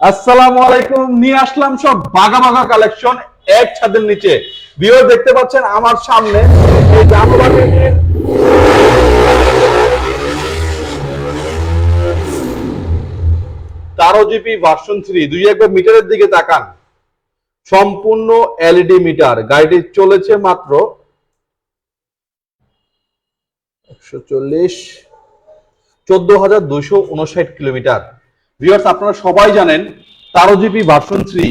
আসসালামু আলাইকুম। নিয়ে আসলাম সব বাঘা বাঘা কালেকশন এক ছাদের নিচে। ভিউয়ার দেখতে পাচ্ছেন আমার সামনে এই জামাবাটির তেরো জিবি ভার্সন থ্রি দুই একবার মিটারের দিকে তাকান। সম্পূর্ণ এলইডি মিটার। গাড়িটি চলেছে মাত্র একশো চল্লিশ, চোদ্দ হাজার দুইশো উনষাট কিলোমিটার। ভিউয়ার্স আপনারা সবাই জানেন, তেরো জিবি ভার্সন থ্রি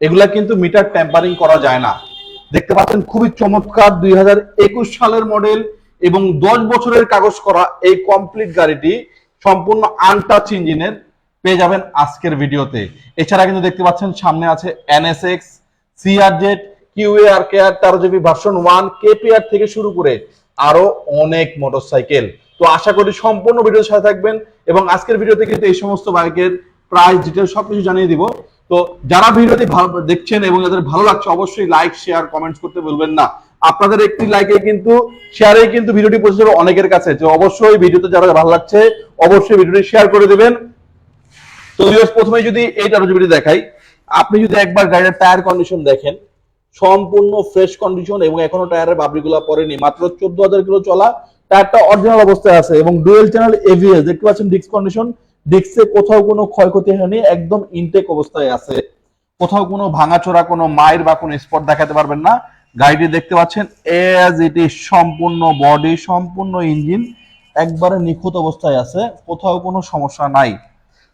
এগুলা কিন্তু মিটার ট্যাম্পারিং করা যায় না। দেখতে পাচ্ছেন, খুবই চমৎকার দুই হাজার একুশ সালের মডেল এবং দশ বছরের কাগজ করা এই কমপ্লিট গাড়িটি সম্পূর্ণ আনটাচ ইঞ্জিনের পেয়ে যাবেন আজকের ভিডিওতে। এছাড়া কিন্তু দেখতে পাচ্ছেন, সামনে আছে এনএসএক্স সিআরজেড কিউএআর কেয়ার তেরো জিবি ভার্সন ওয়ান কেপিআর থেকে শুরু করে আরও অনেক মোটরসাইকেল তো আশা করি সম্পূর্ণ ভিডিওর সাথে থাকবেন এবং আজকের ভিডিওতে কিন্তু এই সমস্ত বাইকের প্রাইস ডিটেল সবকিছু জানিয়ে দিব। তো যারা ভিডিওটি ভালো দেখছেন এবং যাদের ভালো লাগছে, অবশ্যই লাইক শেয়ার কমেন্টস করতে বলবেন না। আপনাদের একটি লাইকে কিন্তু শেয়ারে কিন্তু ভিডিওটি পৌঁছে যাবে অনেকের কাছে। তো অবশ্যই ভিডিওতে যারা ভালো লাগছে, অবশ্যই ভিডিওটি শেয়ার করে দেবেন। তো প্রথমে যদি এই তেরো জিবিটি দেখাই, আপনি যদি একবার গাড়ির টায়ার কন্ডিশন দেখেন, সম্পূর্ণ ফ্রেশ কন্ডিশন এবং এখনও টায়ারের বাবরিগুলো পড়েনি, মাত্র চোদ্দ হাজার কিলো চলা টায়ারটা অরিজিনাল অবস্থায় আছে এবং ডুয়েল চ্যানেল এভিএস দেখতে পাচ্ছেন ডিস্ক কন্ডিশন ডিস্কে কোথাও কোনো ক্ষয়ক্ষতি হয়নি, একদম ইনটেক অবস্থায় আছে। কোথাও কোনো ভাঙাচোরা, কোনো মায়ের বা কোনো স্পট দেখাতে পারবেন না। গাড়িটি দেখতে পাচ্ছেন এজ ইট ইজ সম্পূর্ণ বডি সম্পূর্ণ ইঞ্জিন একবারে নিখুঁত অবস্থায় আছে, কোথাও কোনো সমস্যা নাই।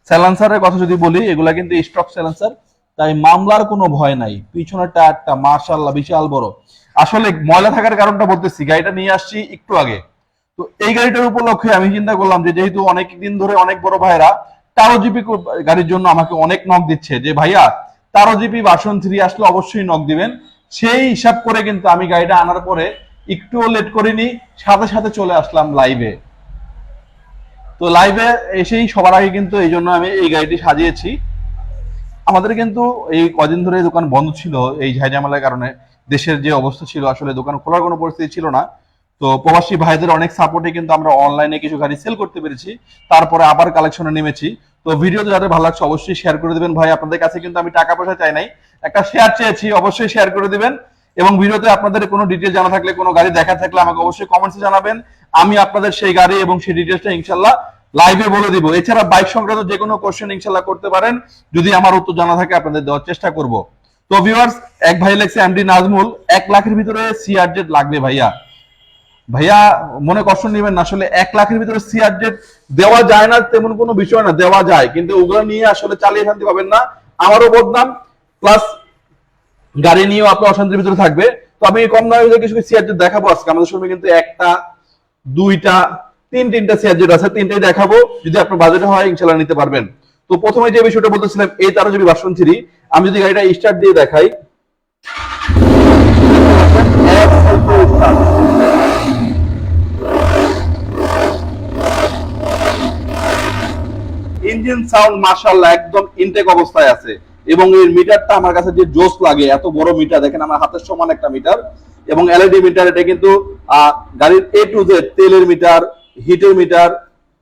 স্যালেন্সারের কথা যদি বলি, এগুলা কিন্তু স্টক স্যালেন্সার তাই মামলার কোনো ভয় নাই। পিছনের টায়ারটা মার্শাল্লাহ বিশাল বড়। আসলে ময়লা থাকার কারণটা বলতেছি, গাড়িটা নিয়ে আসছি একটু আগে। তো এই গাড়িটার উপলক্ষে আমি চিন্তা করলাম যে যেহেতু অনেক দিন ধরে অনেক বড় ভাইরা তেরো জিবি গাড়ির জন্য আমাকে অনেক নক দিচ্ছে যে, ভাইয়া তেরো জিবি বাসন থ্রি আসলে অবশ্যই নক দিবেন। সেই হিসাব করে কিন্তু আমি গাড়িটা আনার পরে একটুও লেট করিনি, সাথে সাথে চলে আসলাম লাইভে তো লাইভে এসেই সবার আগে কিন্তু এই জন্য আমি এই গাড়িটি সাজিয়েছি। আমাদের কিন্তু এই কদিন ধরে দোকান বন্ধ ছিল এই ঝাইঝামেলার কারণে। দেশের যে অবস্থা ছিল, আসলে দোকান খোলার কোনো পরিস্থিতি ছিল না। তো প্রবাসী ভাইদের অনেক সাপোর্টে কিন্তু আমরা অনলাইনে কিছু গাড়ি সেল করতে পেরেছি। তারপরে আবার কালেকশনে নেমেছি। তো ভিডিওতে যাদের ভালো লাগছে অবশ্যই শেয়ার করে দিবেন। ভাই, আপনাদের কাছে কিন্তু আমি টাকা পয়সা চাই নাই। একটা শেয়ার চেয়েছি, অবশ্যই শেয়ার করে দিবেন। এবং ভিডিওতে আপনাদের কোনো ডিটেল জানা থাকলে, কোনো গাড়ি দেখা থাকলে আমাকে অবশ্যই কমেন্টসে জানাবেন। আমি আপনাদের সেই গাড়ি এবং সেই ডিটেলসটা ইনশাল্লাহ লাইভে বলে দিব। এছাড়া বাইক সংক্রান্ত যে কোনো কোশ্চেন ইনশাল্লাহ করতে পারেন। যদি আমার উত্তর জানা থাকে, আপনাদের দেওয়ার চেষ্টা করব। তো ভিউয়ার্স এক ভাই লেখছে এমডি নাজমুল, এক লাখের ভিতরে সিআরজেড লাগবে ভাইয়া। ভাইয়া, মনে কষ্ট নেবেন না, আসলে এক লাখের ভিতরে সিআরজেড দেওয়া যায় না, তেমন কোনো বিষয় না, দেওয়া যায়। কিন্তু ওগুলো নিয়ে আসলে চালিয়ে শান্তি পাবেন না। আমারও বদনাম প্লাস গাড়ি নিয়েও আপনার অশান্তির ভিতরে থাকবে। তো আমি কম দামে কিছু সিআরজেড দেখাবো আজকে, আমাদের সময় কিন্তু একটা, দুইটা, তিন তিনটা সিআরজেড আছে, তিনটাই দেখাবো। যদি আপনার বাজেট হয় ইনশাল্লাহ নিতে পারবেন। তো প্রথমে যে বিষয়টা বলতেছিলাম, এই তেরো যদি বাসন থ্রি আমি যদি গাড়িটা স্টার্ট দিয়ে দেখাই। ইঞ্জিন সাউন্ড মাশাআল্লাহ একদম ইনটেক অবস্থায় আছে। এবং এর মিটারটা আমার কাছে যে জোস লাগে, এত বড় মিটার, দেখেন আমার হাতের সমান একটা মিটার। এবং এলইডি মিটার, এটা কিন্তু গাড়ির এ টু জেড তেলের মিটার, হিটের মিটার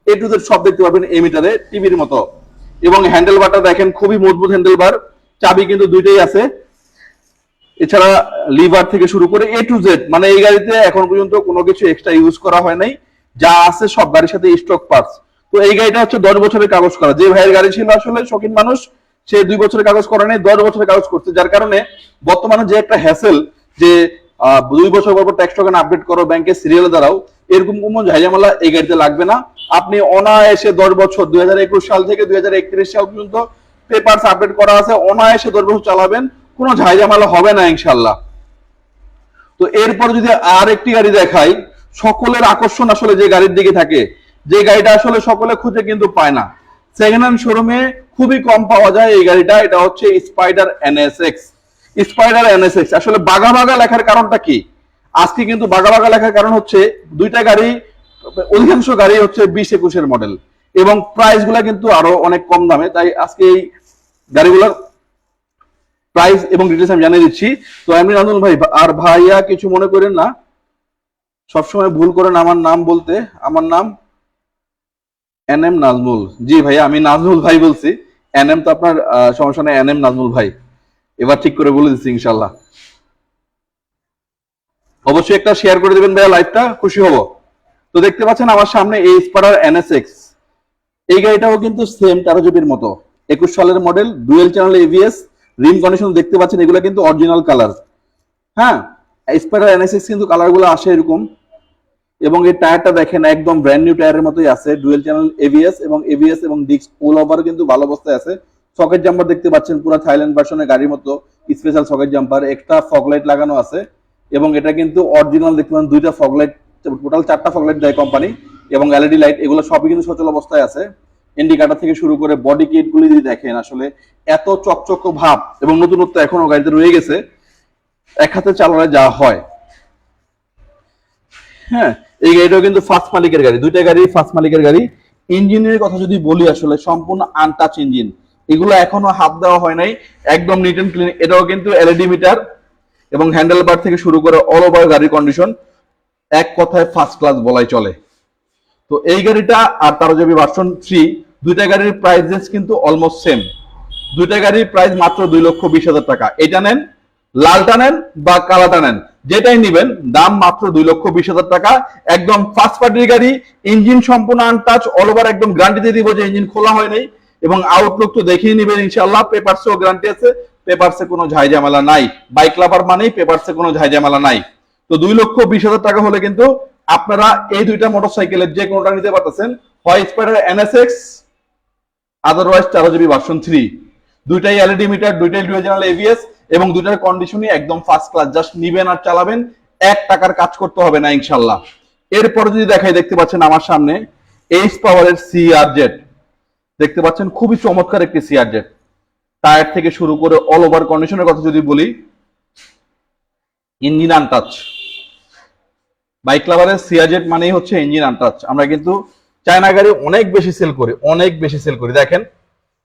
এ টু জেড সব দেখতে পাবেন এই মিটারে, টিভির মতো। এবং হ্যান্ডেল বারটা দেখেন, খুবই মজবুত হ্যান্ডেল বার চাবি কিন্তু দুইটাই আছে। এছাড়া লিভার থেকে শুরু করে এ টু জেড মানে এই গাড়িতে এখন পর্যন্ত কোনো কিছু এক্সট্রা ইউজ করা হয় নাই। যা আছে সব গাড়ির সাথে স্টক পার্টস তো এই গাড়িটা হচ্ছে দশ বছরের কাগজ করা। যে ভাইয়ের গাড়ি ছিল আসলে শৌখিন মানুষ, সে দুই বছরের কাগজ করা নেই, দশ বছরের কাগজ করছে। যার কারণে বর্তমানে যে একটা হ্যাসেল যে দুই বছর পর ট্যাক্স টোকেন আপডেট করো ব্যাংকের সিরিয়াল দ্বারাও এরকম কোনো ঝাইঝামেলা এই গাড়িতে লাগবে না। আপনি অনায়াসে দশ বছর, দুই হাজার একুশ সাল থেকে দুই হাজার একত্রিশ সাল পর্যন্ত পেপারস আপডেট করা আছে, অনায়াসে দশ বছর চালাবেন, কোনো ঝাইঝামেলা হবে না ইনশাল্লাহ তো এরপর যদি আর একটি গাড়ি দেখাই, সকলের আকর্ষণ আসলে যে গাড়ির দিকে থাকে যে গাড়িটা আসলে সকলে খুঁজে কিন্তু পায় না। সেকেন্ড হ্যান্ড শোরুমে খুবই কম পাওয়া যায় এই গাড়িটা, এটা হচ্ছে স্পাইডার এনএসএক্স স্পাইডার এনএসএক্স আসলে বাঘা বাঘা লেখার কারণটা কি? আজকে কিন্তু বাঘা বাঘা লেখার কারণ হচ্ছে দুইটা গাড়ি, অধিকাংশ গাড়ি হচ্ছে বিশ একুশের মডেল এবং প্রাইসগুলা কিন্তু আরও অনেক কম দামে, তাই আজকে এই গাড়িগুলোর প্রাইস এবং ডিটেলস আমি জানিয়ে দিচ্ছি। তো এমনি নাজমুল ভাই, আর ভাইয়া কিছু মনে করেন না? সবসময় ভুল করেন আমার নাম বলতে। আমার নাম এন এম নাজমুল। জি ভাইয়া আমি নাজমুল ভাই বলছি। এনএম তো আপনার সমস্যা নেই, এনএম নাজমুল ভাই। এবার ঠিক করে বলে দিচ্ছি ইনশাল্লাহ অবশ্যই একটা শেয়ার করে দিবেন ভাইয়া লাইভটা খুশি হব। তো দেখতে পাচ্ছেন আমার সামনে এই স্পারার এনএসএক্স এই গাড়িটাও কিন্তু সেম তেরো মতো। একুশ সালের model dual channel ABS rim condition দেখতে পাচ্ছেন, এগুলো কিন্তু অরিজিনাল কালার হ্যাঁ স্পাইডার এনএসএক্স কিন্তু কালারগুলো আসে এরকম। এবং এই টায়ারটা দেখেন, একদম ব্র্যান্ড নিউ টায়ারের মতোই আছে। ডুয়েল চ্যানেল এভিএস এবং এভিএস এবং ডিস্ক পুল ওভার কিন্তু ভালো অবস্থায় আছে। সকেট জাম্পার দেখতে পাচ্ছেন, পুরো থাইল্যান্ড ভার্সনের গাড়ির মতো স্পেশাল সকেট জাম্পার একটা ফগ লাইট লাগানো আছে। এবং এটা কিন্তু অরিজিনাল দেখতে পাচ্ছেন, দুইটা ফগ লাইট টোটাল চারটা ফগ লাইট দেয় কোম্পানি এবং এলইডি লাইট এগুলো সবই কিন্তু সচল অবস্থায় আছে। ইন্ডিকেটর থেকে শুরু করে বডি কিট গুলি যদি দেখেন, আসলে এত চকচক ভাব এবং নতুনত্ব এখনও গাড়িতে রয়ে গেছে, এক হাতে চালানো যা হয়। হ্যাঁ এই গাড়িটাও কিন্তু ফার্স্ট মালিকের গাড়ি, দুইটা গাড়ি ফার্স্ট মালিকের গাড়ি। ইঞ্জিনের কথা যদি বলি আসলে, সম্পূর্ণ আনটাচ ইঞ্জিন এগুলো এখনও হাত দেওয়া হয় নাই, একদম নিট এন্ড ক্লিন এটাও কিন্তু এলইডি মিটার এবং হ্যান্ডেল বার থেকে শুরু করে অল ওভার গাড়ির কন্ডিশন এক কথায় ফার্স্ট ক্লাস বলাই চলে। তো এই গাড়িটা আর তার যদি ভার্সন থ্রি দুইটা গাড়ির প্রাইসেস কিন্তু অলমোস্ট সেম দুইটা গাড়ির প্রাইস মাত্র দুই লক্ষ বিশ হাজার টাকা। এটা নেন, লালটা নেন বা কালাটা নেন। যেটাই নিবেন, দাম মাত্র দুই লক্ষ বিশ হাজার টাকা। একদম ফার্স্ট পার্টির গাড়ি ইঞ্জিন সম্পূর্ণ আনটাচ অল ওভার একদম গ্যারান্টি দিয়ে দিব যে ইঞ্জিন খোলা হয় নাই। এবং আউটলুক তো দেখিয়ে নিবেন ইনশাল্লাহ পেপারসেও গ্যারান্টি আছে পেপারসে কোনো ঝাই ঝামেলা নাই। বাইক লাভার মানেই পেপারসে কোনো ঝাই ঝামেলা নাই। তো দুই লক্ষ বিশ হাজার টাকা হলে কিন্তু আপনারা এই দুইটা মোটরসাইকেলের যে কোনোটা নিতে পারতেছেন হয় স্পাইডার এনএসএক্স আদারওয়াইজ তেরো জিবি ভার্সন থ্রি দুইটাই এলইডি মিটার দুইটাই ডুয়েল এভিএস এবং দুইটার কন্ডিশনই একদম ফার্স্ট ক্লাস জাস্ট নিবেন আর চালাবেন, এক টাকার কাজ করতে হবে না ইনশাল্লাহ। এরপরে যদি দেখাই, দেখতে পাচ্ছেন আমার সামনে এইচ পাওয়ারের সিআর জেট দেখতে পাচ্ছেন, খুবই চমৎকার একটি সিআর জেট টায়ার থেকে শুরু করে অল ওভার কন্ডিশনের কথা যদি বলি ইঞ্জিন আনটাচ বাইক লাভারের সিয়াজেট মানেই হচ্ছে ইঞ্জিন আনটাচ আমরা কিন্তু চায়না গাড়ি অনেক বেশি সেল করি, অনেক বেশি সেল করি। দেখেন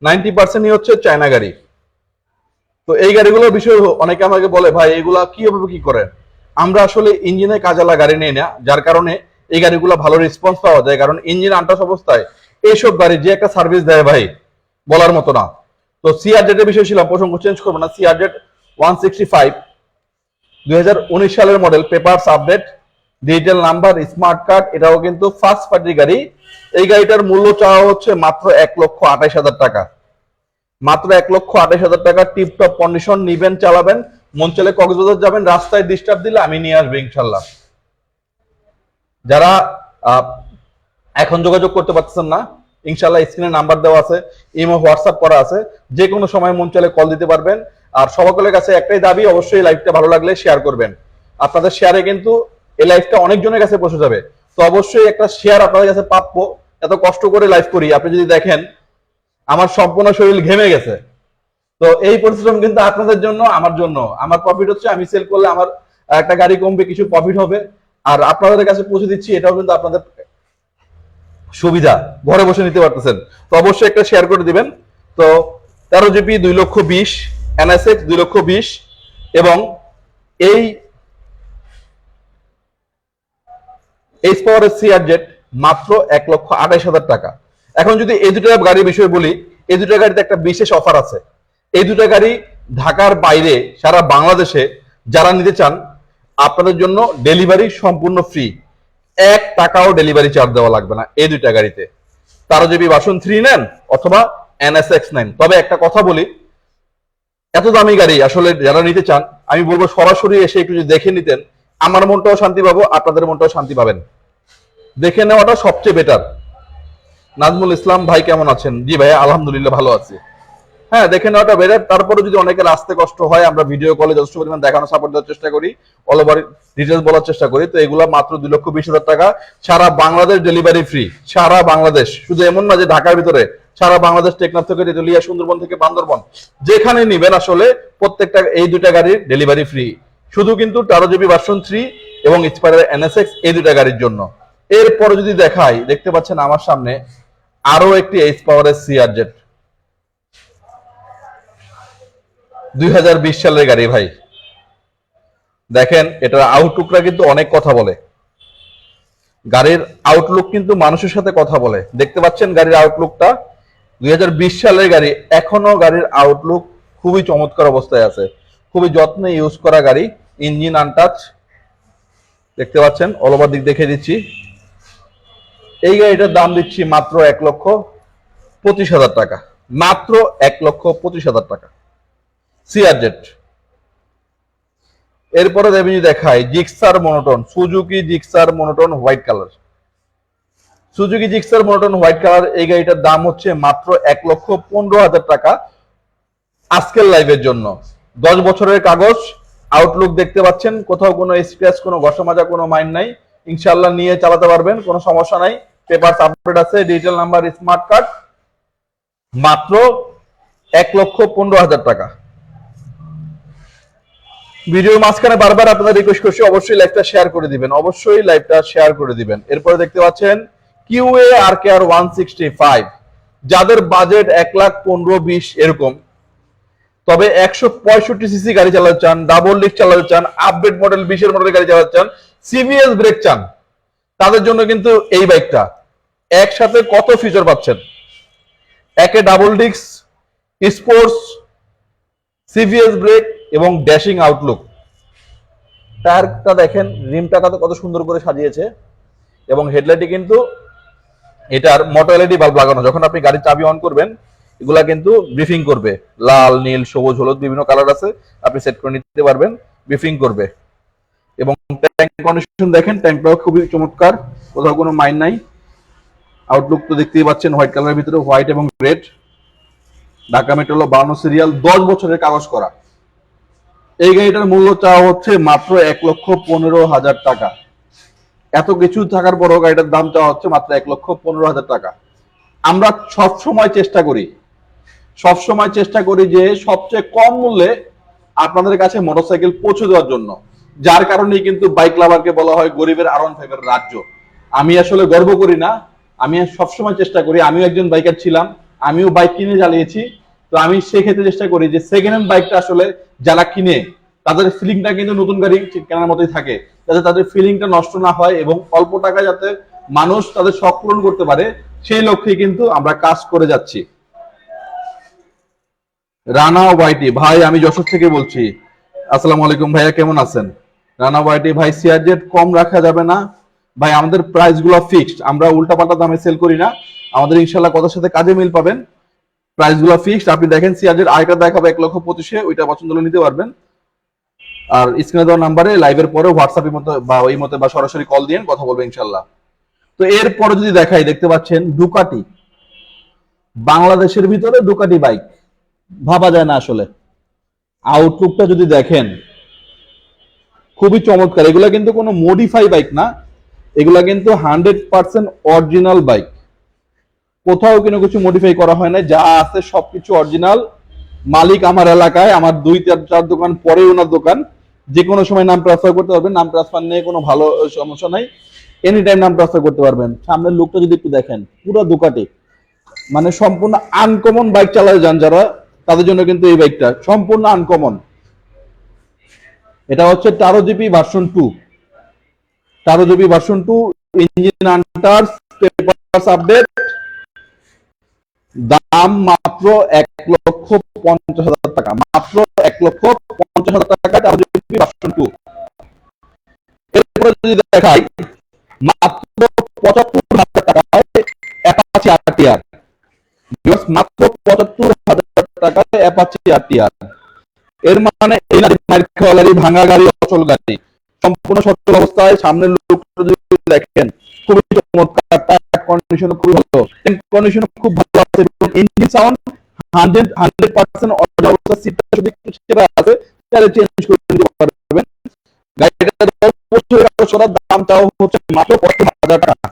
নাইনটি পার্সেন্টই হচ্ছে চায়না গাড়ি। তো এই গাড়িগুলোর বিষয়ে অনেকে আমাকে বলে, ভাই, এগুলা কীভাবে কি করেন? আমরা আসলে ইঞ্জিনে কাজালা গাড়ি নেই না, যার কারণে এই গাড়িগুলো ভালো রেসপন্স পাওয়া যায়। কারণ ইঞ্জিন আনটাচ অবস্থায় এইসব গাড়ি যে একটা সার্ভিস দেয় ভাই, বলার মতো না। তো সিআর এর বিষয় ছিলাম, প্রসঙ্গ চেঞ্জ করব না। CR jet one sixty five দুই হাজার উনিশ সালের model papers update digital number smart card এটাও কিন্তু ফার্স্ট পার্টি গাড়ি। এই গাড়িটার মূল্য চাওয়া হচ্ছে মাত্র এক লক্ষ আঠাইশ হাজার টাকা। মাত্র এক লক্ষ আঠাইশ হাজার টাকা টিপটপ কন্ডিশন নিবেন, চালাবেন, মন চলে কক্সবাজার যাবেন, রাস্তায় ডিস্টার্ব দিলে আমি নিয়ে আসব ইনশাল্লাহ। যারা এখন যোগাযোগ করতে পারতেছেন না, ইনশাল্লাহ স্ক্রিনে নাম্বার দেওয়া আছে ইমো হোয়াটসঅ্যাপ করা আছে যে কোনো সময় মন চলে কল দিতে পারবেন। আর সকলের কাছে একটাই দাবি, অবশ্যই লাইভটা ভালো লাগলে শেয়ার করবেন। আপনাদের শেয়ারে কিন্তু এই লাইভটা অনেকজনের কাছে পৌঁছে যাবে। তো অবশ্যই একটা শেয়ার আপনাদের কাছে প্রাপ্য এত কষ্ট করে লাইভ করি। আপনি যদি দেখেন আমার সম্পূর্ণ শরীর ঘেমে গেছে। তো এই পরিশ্রম কিন্তু আপনাদের জন্য, আমার জন্য। আমার প্রফিট হচ্ছে, আমি সেল করলে আমার, একটা গাড়ি কমবে, কিছু প্রফিট হবে। আর আপনাদের কাছে পৌঁছে দিচ্ছি, এটাও কিন্তু আপনাদের সুবিধা। ঘরে বসে নিতে পারতেছেন। তো অবশ্যই একটা শেয়ার করে দিবেন। তো তেরো জিবি, দুই লক্ষ বিশ এনএসএক্স দুই লক্ষ বিশ, এবং এই এইচ পাওয়ারের সিআর জেট মাত্র এক লক্ষ আঠাইশ হাজার টাকা। এখন যদি এই দুটো গাড়ির বিষয়ে বলি, এই দুটো গাড়িতে একটা বিশেষ অফার আছে। এই দুটো গাড়ি ঢাকার বাইরে সারা বাংলাদেশে যারা নিতে চান, আপনাদের জন্য ডেলিভারি সম্পূর্ণ ফ্রি এক টাকাও ডেলিভারি চার্জ দেওয়া লাগবে না এই দুইটা গাড়িতে। তারা যদি বাসন থ্রি নেন অথবা এনএসএক্স নেন। তবে একটা কথা বলি, এত দামি গাড়ি আসলে যারা নিতে চান, আমি বলব সরাসরি এসে একটু যদি দেখে নিতেন, আমার মনটাও শান্তি পাবো, আপনাদের মনটাও শান্তি পাবেন। দেখে নেওয়াটা সবচেয়ে বেটার নাজমুল ইসলাম ভাই কেমন আছেন? জি ভাই, আলহামদুলিল্লাহ ভালো আছি। হ্যাঁ দেখে নেওয়াটা বেটার তারপরে যদি অনেকের আসতে কষ্ট হয়, আমরা ভিডিও কলে যথেষ্ট পরিমাণ দেখানো সাপোর্ট দেওয়ার চেষ্টা করি অল ওভার ডিটেলস বলার চেষ্টা করি। তো এগুলা মাত্র দুই লক্ষ বিশ হাজার টাকা। সারা বাংলাদেশ ডেলিভারি ফ্রি সারা বাংলাদেশ। শুধু এমন না যে ঢাকার ভিতরে। সারা বাংলাদেশ টেকনাফ থেকে তেতুলিয়া, সুন্দরবন থেকে বান্দরবন। যেখানে নিবেন আসলে প্রত্যেকটা এই দুইটা গাড়ির ডেলিভারি ফ্রি শুধু কিন্তু তেরো জিবি ভার্সন থ্রি এবং ইন্সপায়ার এনএসএক্স এই দুইটা গাড়ির জন্য। এরপরে যদি দেখাই, দেখতে পাচ্ছেন আমার সামনে আরও একটি এইচ পাওয়ারের সিআর জেট দুই সালের গাড়ি ভাই। দেখেন, এটার আউটলুকটা কিন্তু অনেক কথা বলে। গাড়ির আউটলুক কিন্তু মানুষের সাথে কথা বলে। দেখতে পাচ্ছেন গাড়ির আউটলুকটা দুই হাজার বিশ সালের গাড়ি এখনও গাড়ির আউটলুক খুবই চমৎকার অবস্থায় আছে। খুবই যত্নে ইউজ করা গাড়ি ইঞ্জিন আনটাচ দেখতে পাচ্ছেন অল ওভার দিক দেখে দিচ্ছি। এই গাড়িটার দাম দিচ্ছি মাত্র এক লক্ষ পঁচিশ হাজার টাকা। মাত্র এক লক্ষ পঁচিশ হাজার টাকা। সিআর জেট এরপরে দেবী দেখায় Gixxer monotone Suzuki Gixxer monotone white colour Suzuki Gixxer monotone white colour এই গাড়িটার দাম হচ্ছে মাত্র এক লক্ষ পনেরো হাজার টাকা আজকের লাইভের জন্য। দশ বছরের কাগজ আউটলুক দেখতে পাচ্ছেন, কোথাও কোনো স্ক্র্যাচ কোনো ঘষা মাজা কোনো মাইন নাই। ইনশাল্লাহ নিয়ে চালাতে পারবেন, কোনো সমস্যা নাই। পেপার আপডেট আছে, ডিজিটাল নাম্বার, স্মার্ট কার্ড। মাত্র এক লক্ষ পনেরো হাজার টাকা। ভিডিওর মাঝখানে বারবার আপনাদের রিকোয়েস্ট করছি, অবশ্যই লাইভটা শেয়ার করে দিবেন। অবশ্যই লাইভটা শেয়ার করে দিবেন। এরপরে দেখতে পাচ্ছেন QA R K R one sixty five যাদের বাজেট এক লাখ পনেরো বিশ, এরকম। তবে একশো পঁয়ষট্টি সিসি গাড়ি চালাতে চান ডাবল লিফট চালাতে চান আপডেট মডেল বিশের মডেল গাড়ি চালাতে চান সিবিএস ব্রেক চান। তাদের জন্য কিন্তু এই বাইকটা। একসাথে কত ফিচার পাচ্ছেন? একে ডাবল ডিক্স স্পোর্টস সিভিএস ব্রেক এবং ড্যাশিং আউটলুক টায়ারটা দেখেন, রিমটা কত সুন্দর করে সাজিয়েছে। এবং হেডলাইটে কিন্তু এটার মোটো এলইডি বাল্ব লাগানো। যখন আপনি গাড়ির চাবি অন করবেন, এগুলা কিন্তু ব্রিফিং করবে। লাল, নীল, সবুজ, হলুদ বিভিন্ন কালার আছে। আপনি সেট করে নিতে পারবেন ব্রিফিং করবে। এবং কন্ডিশন দেখেন ট্যাঙ্কটাও খুবই চমৎকার, কোথাও কোনো মাইন নাই। আউটলুক তো দেখতেই পাচ্ছেন হোয়াইট কালারের ভিতরে হোয়াইট এবং রেড ঢাকা মেট্রো হলো বান্ন সিরিয়াল দশ বছরের কাগজ করা। এই গাড়িটার মূল্য চাওয়া হচ্ছে মাত্র এক লক্ষ পনেরো হাজার টাকা। এত কিছু থাকার পরও গাড়িটার দাম চাওয়া হচ্ছে মাত্র এক লক্ষ পনেরো হাজার টাকা। আমরা সব সময় চেষ্টা করি, সব সময় চেষ্টা করি যে সবচেয়ে কম মূল্যে আপনাদের কাছে মোটরসাইকেল পৌঁছে দেওয়ার জন্য। যার কারণেই কিন্তু বাইক লাভারকে বলা হয় গরিবের আরন ফাইভের রাজ্য। আমি আসলে গর্ব করি না। আমি সবসময় চেষ্টা করি। আমিও একজন বাইকার ছিলাম। আমিও বাইক কিনে চালিয়েছি তো আমি সেক্ষেত্রে চেষ্টা করি যে সেকেন্ড হ্যান্ড বাইকটা আসলে যারা কিনে, তাদের ফিলিংটা কিন্তু নতুন গাড়ি কেনার মতোই থাকে। যাতে তাদের ফিলিংটা নষ্ট না হয় এবং অল্প টাকায় যাতে মানুষ তাদের শখ পূরণ করতে পারে, সেই লক্ষ্যে কিন্তু আমরা কাজ করে যাচ্ছি। রানা ওয়াইটি, ভাই আমি যশোর থেকে বলছি। আসসালামু আলাইকুম ভাইয়া, কেমন আছেন? রানা ওয়াইটি ভাই সিআরজেড কম রাখা যাবে না। ভাই, আমাদের প্রাইসগুলো ফিক্সড আমরা উল্টাপাল্টা দামে সেল করি না। আমাদের ইনশাল্লাহ কথার সাথে কাজে মিল পাবেন। প্রাইসগুলো ফিক্সড আপনি দেখেন সিআরজেড আরেকটা দেখাবো এক লক্ষ পঁচিশে, ওইটা পছন্দ নিতে পারবেন। আর স্ক্রিনে দেওয়া নাম্বারে লাইভের পরে হোয়াটসঅ্যাপের মতো বা ওই মতে বা সরাসরি কল দিয়ে কথা বলবে ইনশাল্লাহ। তো এরপরে যদি দেখাই, দেখতে পাচ্ছেন ডুকাটি বাংলাদেশের ভিতরে ডুকাটি বাইক ভাবা যায় না আসলে। আউটলুকটা যদি দেখেন খুবই চমৎকার। এগুলা কিন্তু কোনো মডিফাই বাইক না। এগুলা কিন্তু হান্ড্রেড পার্সেন্ট অরিজিনাল বাইক কোথাও কোনো কিছু মডিফাই করা হয় না যা আছে সবকিছু অরিজিনাল মালিক আমার এলাকায়, আমার দুই চার চার দোকান পরে ওনার দোকান। যে কোনো সময় নাম ট্রান্সফার করতে পারবেন। নাম ট্রান্সফার নিয়ে কোনো ভালো সমস্যা নাই। এনি টাইম নাম ট্রান্সফার করতে পারবেন। সামনের লোকটা যদি একটু দেখেন, পুরো দোকাটি। মানে সম্পূর্ণ আনকমন বাইক চালাতে যান যারা, তাদের জন্য কিন্তু এই বাইকটা সম্পূর্ণ আনকমন এটা হচ্ছে Taro GP version two Taro GP version two engine আন্টার্স papers update দাম মাত্র এক লক্ষ পঞ্চাশ হাজার টাকা। মাত্র এক লক্ষ পঞ্চাশ হাজার টাকা ভার্সন টু এরপরে যদি দেখাই, মাত্র পঁচাত্তর হাজার টাকায় অ্যাপাচি মাত্র পঁচাত্তর হাজার টাকায় অ্যাপাচি আরটিআর এর মানে এই না গাড়ি, ভাঙা গাড়ি, অচল গাড়ি। সম্পূর্ণ সচল অবস্থায় সামনের লোকটা যদি দেখেন, খুবই চমৎকার টায়ার কন্ডিশন খুবই ভালো। কন্ডিশন খুব ভালো আছে। Engine sound hundred hundred percent অবস্থা সিটটা যদি আছে, তাহলে চেঞ্জ করে নিতে পারবেন। দামটাও হচ্ছে মাত্র পঁচিশ হাজার টাকা।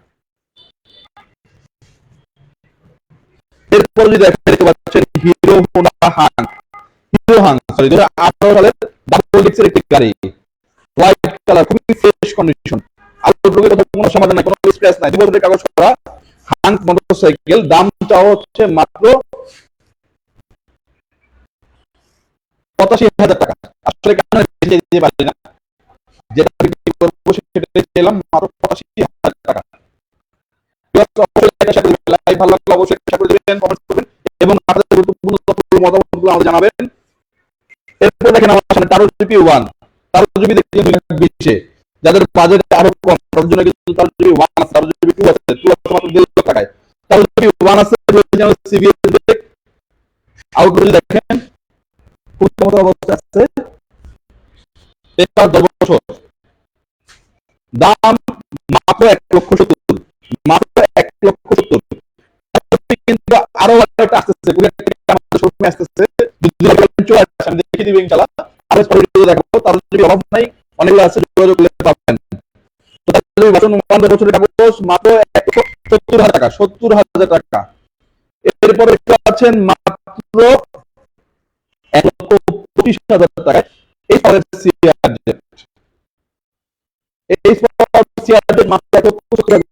এরপর যদি দেখতে পাচ্ছেন হিরো, হোন্ডা হাং সরি সালের একটি গাড়ি হোয়াইট কালার ফ্রেশ কন্ডিশন কথা কোনো সমাধান নাই, কোনো স্ক্র্যাচ নাই। কাগজ করা হাং মোটরসাইকেল হচ্ছে মাত্র পঁচাশি হাজার টাকা। আসলে কেন দিতে পারি না? যেটা বিক্রি করব সেটা পেলাম মাত্র পঁচাশি হাজার টাকা। ভালো লাগলে অবশ্যই করে দেবেন কমেন্ট করবেন আমাদের জানাবেন। এরপর দেখেন আমার সামনে Taro GP one Taro GP দেখতে দুই বিশে। যাদের বাজেট আরও কম তাদের জন্য কিন্তু টারো জিপি ওয়ান আছে টারো জিপি টু আছে টু আছে মাত্র দেড় লাখ টাকায়। টারো জিপি ওয়ান আছে সিবিএস আউটডোর দেখেন। অবস্থা আছে। পেপার দশ বছর। দাম মাত্র এক লক্ষ সত্তর। মাত্র এক লক্ষ সত্তর। কিন্তু আরও একটা আসতেছে আসতেছে। আমি দিব দেখাবো। যদি অভাব নাই, অনেকগুলো আছে, যোগাযোগ পারবেন তো যদি বাসন কাগজ মাত্র সত্তর হাজার টাকা, সত্তর হাজার টাকা। মাত্র এক লক্ষ পঁচিশ হাজার টাকায় এই এই মাত্র এক লক্ষ সত্তর হাজার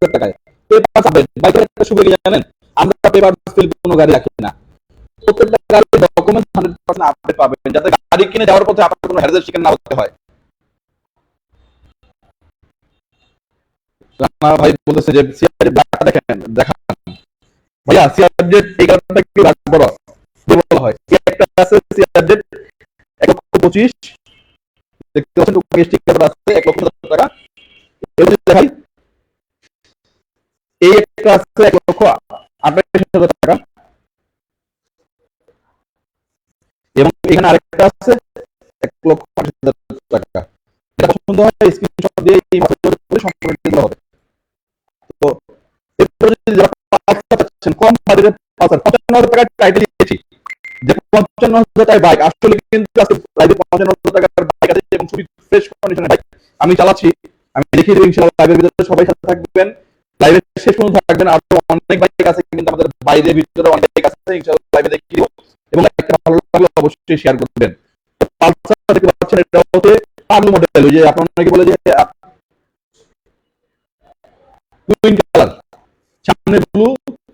পাবেন একটা সুবিধা জানেন? আমরা পেপার কোনো গাড়ি রাখি না। প্রত্যেকটা গাড়ির ডকুমেন্ট হান্ড্রেড পার্সেন্ট আপডেট পাবেন, যাতে গাড়ি কিনে যাওয়ার পথে আপনার কোনো হ্যারাসের শিকার না হতে হয়। রানা ভাই বলতেছে যে সিআরজেট ব্ল্যাকটা দেখেন, দেখান। ভাইয়া সিআরজেট এই গাড়িটা কি ব্ল্যাক বড় বলা হয়? একটা আছে সিআরজেট এক লক্ষ পঁচিশ, দেখতে পাচ্ছেন উপরে স্টিকার আছে? এক লক্ষ পঁচাত্তর টাকা। এবার দেখাই এই একটা আছে এক লক্ষ আঠাশ হাজার টাকা। এবং এখানে আরেকটা আছে, এক লক্ষ টাকা। এটা পছন্দ হয় স্ক্রিনশট দিয়ে এই দিতে হবে। তো আমি চালাচ্ছি, আমি ইনশাআল্লাহ লাইভের ভিতরে সবাই সাথে থাকবেন। লাইভের শেষ পর্যন্ত থাকবেন, আর অনেক বাইক আছে কিন্তু আমাদের বাইরে ভিতরে অনেক বাইক আছে লাইভে দিব এবং একটা ভালো লাগলে অবশ্যই শেয়ার করবেন। পালসার দেখতে পাচ্ছেন, এটা হচ্ছে মডেল ওই যে আপনার অনেকে বলে যে কালার সামনে ব্লু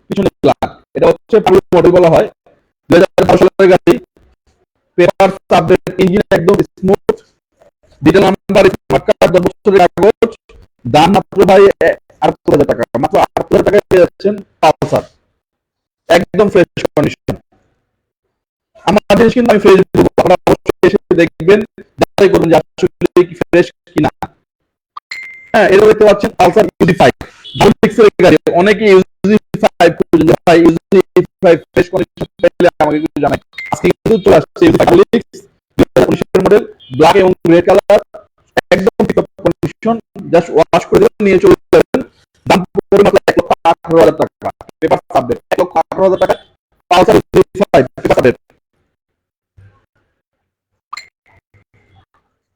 পিছনে ব্ল্যাক এটা হচ্ছে মডেল বলা হয়। দুই হাজার বারো সালের গাড়ি পেপার ইঞ্জিন একদম স্মুথ নাম্বার স্মার্ট কার্ড দশ বছরের কাগজ, দাম মাত্র ভাই হাজার টাকা, মাত্র হাজার পেয়ে যাচ্ছেন পালসার। একদম ফ্রেশ কন্ডিশন জিনিস কিন্তু আমি ফ্রেশ দেবো। আপনারা অবশ্যই এসে দেখবেন, যাচাই করবেন যে আসলে কি ফ্রেশ কিনা। হ্যাঁ এটা দেখতে পাচ্ছেন পালসার ইউজি ফাইভ ডাবল গাড়ি। অনেকে UG five UG five fresh আমাকে একটু জানাই। আজকে কিন্তু চলে আসছে ইউজি উনিশের মডেল ব্ল্যাক এবং কালার একদম কন্ডিশন জাস্ট ওয়াশ করে নিয়ে চলে যাবেন। দাম পড়বে মাত্র এক লক্ষ আঠারো হাজার টাকা। পেপার সাবজেক্ট এক লক্ষ আঠারো হাজার টাকা। পালসার ফাইভ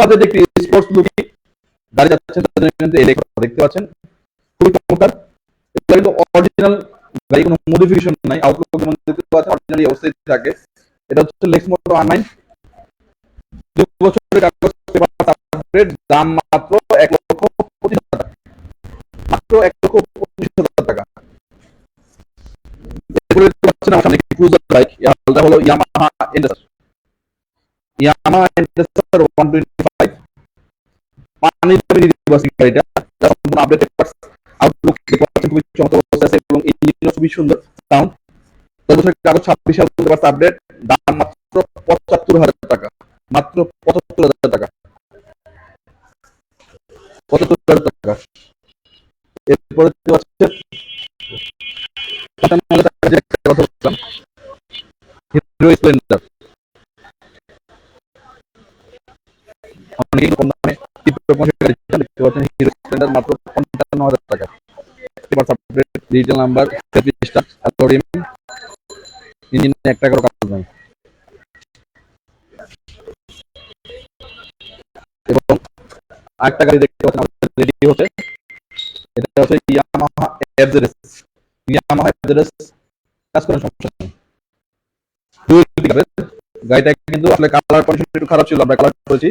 বাজেটে একটি স্পোর্টস লুকি গাড়ি যাচ্ছেন তাদের এই লেখা দেখতে পাচ্ছেন, খুবই চমৎকার। কিন্তু অরিজিনাল গাড়ি কোনো মডিফিকেশন নাই আউটলুক মধ্যে দেখতে পাচ্ছেন অরিজিনাল অবস্থায় থাকে। এটা হচ্ছে লেক্স মোটর অনলাইন দু বছরের কাগজ পেপার দাম মাত্র এক লক্ষ পঁচিশ হাজার মাত্র এক লক্ষ পঁচিশ হাজার টাকা। এরপরে দেখতে পাচ্ছেন আমার সামনে ক্রুজার বাইক হলো Yamaha Enticer Yamaha Enticer one twenty five. পানি গাড়িটা সম্পূর্ণ আপডেট আউটলুক দেখতে খুবই চমৎকার অবস্থা আছে এবং ইঞ্জিনও খুবই সুন্দর সাউন্ড দশ বছরের কাগজ ছাব্বিশ সাল বলতে পারছে আপডেট দাম মাত্র পঁচাত্তর হাজার টাকা, মাত্র পঁচাত্তর হাজার টাকা। পঁচাত্তর হাজার টাকা। এরপরে কথা বললাম। Hero Splendor. অনেক কম দামে দেখতে পাচ্ছেন। হিরো স্প্লেন্ডার মাত্র পঞ্চান্ন হাজার টাকা। ডিজিটাল নাম্বার ইঞ্জিনে এক টাকারও কাজ নাই। এবং আরেকটা গাড়ি দেখতে পাচ্ছেন রেডি হচ্ছে। এটা হচ্ছে ইয়ামাহা এফজেডএস ইয়ামাহা এফজেডএস কাজ করার সমস্যা নেই। গাড়িটা কিন্তু আসলে কালার কন্ডিশন একটু খারাপ ছিল, আমরা কালার করেছি।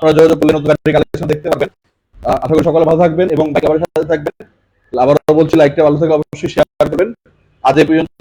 আপনারা যোগাযোগ করলে নতুন গাড়ির কালেকশন দেখতে পারবেন আশা করি সকলে ভালো থাকবেন এবং বাইক আবার সাথে থাকবেন। আবারও বলছি লাইকটা ভালো থাকলে অবশ্যই শেয়ার করবেন। আজ এই পর্যন্ত